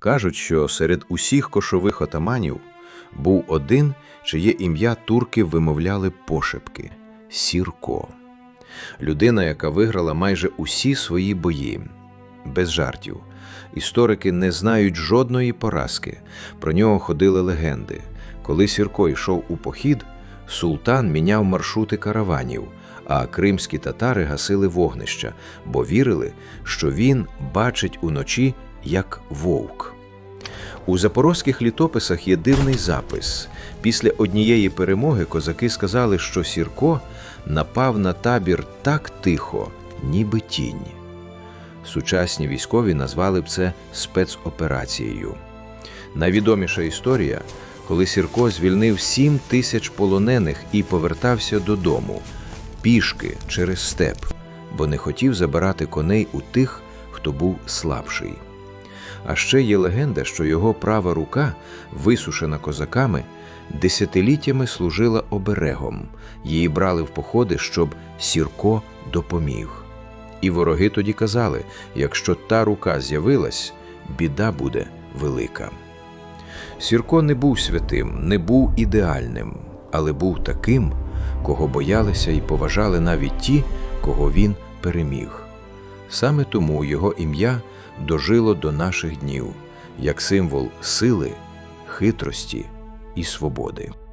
Кажуть, що серед усіх кошових отаманів був один, чиє ім'я турки вимовляли пошепки Сірко. Людина, яка виграла майже усі свої бої. Без жартів. Історики не знають жодної поразки. Про нього ходили легенди. Коли Сірко йшов у похід, султан міняв маршрути караванів, а кримські татари гасили вогнища, бо вірили, що він бачить уночі як вовк. У запорозьких літописах є дивний запис. Після однієї перемоги козаки сказали, що Сірко напав на табір так тихо, ніби тінь. Сучасні військові назвали б це спецоперацією. Найвідоміша історія, коли Сірко звільнив сім тисяч полонених і повертався додому пішки через степ, бо не хотів забирати коней у тих, хто був слабший. А ще є легенда, що його права рука, висушена козаками, десятиліттями служила оберегом. Її брали в походи, щоб Сірко допоміг. І вороги тоді казали: якщо та рука з'явилась, біда буде велика. Сірко не був святим, не був ідеальним, але був таким, кого боялися і поважали навіть ті, кого він переміг. Саме тому його ім'я дожило до наших днів як символ сили, хитрості і свободи.